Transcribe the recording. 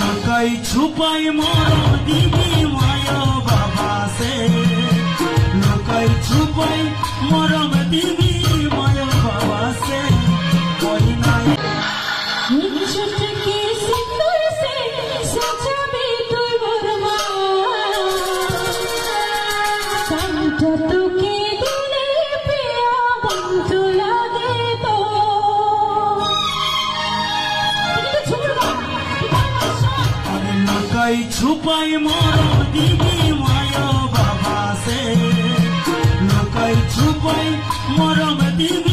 লুকাই ছুপাই মোর দিদি মায় বাবা সে। লুকাই ছুপাই মোর দিদি ছুপাই ছুপাই মোর দিদি মায় বাবা সে। লুকাই ছুপাই মোর দিদি